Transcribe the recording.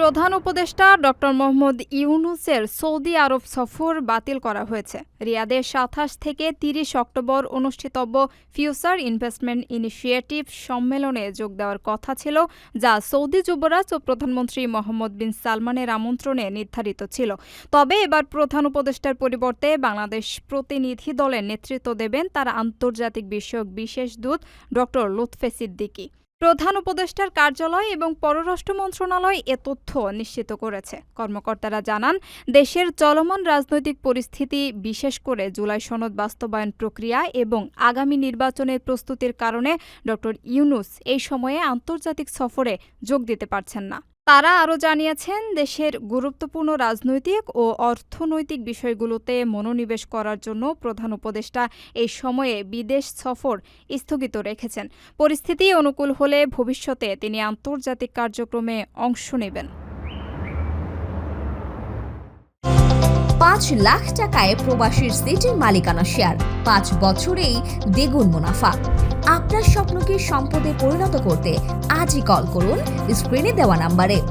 প্রধান উপদেষ্টা ডক্টর মোহাম্মদ ইউনুসের সৌদি আরব সফর বাতিল করা হয়েছে। রিয়াদের সাতাশ থেকে তিরিশ অক্টোবর অনুষ্ঠিতব্য ফিউচার ইনভেস্টমেন্ট ইনিশিয়েটিভ সম্মেলনে যোগ দেওয়ার কথা ছিল, যা সৌদি যুবরাজ ও প্রধানমন্ত্রী মোহাম্মদ বিন সালমানের আমন্ত্রণে নির্ধারিত ছিল। তবে এবার প্রধান উপদেষ্টার পরিবর্তে বাংলাদেশ প্রতিনিধি দলের নেতৃত্ব দেবেন তার আন্তর্জাতিক বিষয়ক বিশেষ দূত ডক্টর লুৎফে সিদ্দিকী। প্রধান উপদেষ্টার কার্যালয় এবং পররাষ্ট্র মন্ত্রণালয় এ তথ্য নিশ্চিত করেছে। কর্মকর্তারা জানান, দেশের চলমান রাজনৈতিক পরিস্থিতি, বিশেষ করে জুলাই সনদ বাস্তবায়ন প্রক্রিয়া এবং আগামী নির্বাচনের প্রস্তুতির কারণে ড ইউনুস এই সময়ে আন্তর্জাতিক সফরে যোগ দিতে পারছেন না। তারা আরও জানিয়েছেন, দেশের গুরুত্বপূর্ণ রাজনৈতিক ও অর্থনৈতিক বিষয়গুলোতে মনোনিবেশ করার জন্য প্রধান উপদেষ্টা এই সময়ে বিদেশ সফর স্থগিত রেখেছেন। পরিস্থিতি অনুকূল হলে ভবিষ্যতে তিনি আন্তর্জাতিক কার্যক্রমে অংশ নেবেন। পাঁচ লাখ টাকায় প্রবাসীর সিটির মালিকানা শেয়ার, পাঁচ বছরেই দ্বিগুণ মুনাফা। আপনার স্বপ্নকে সম্পদে পরিণত করতে আজই কল করুন। স্ক্রিনে দেওয়া নাম্বারে।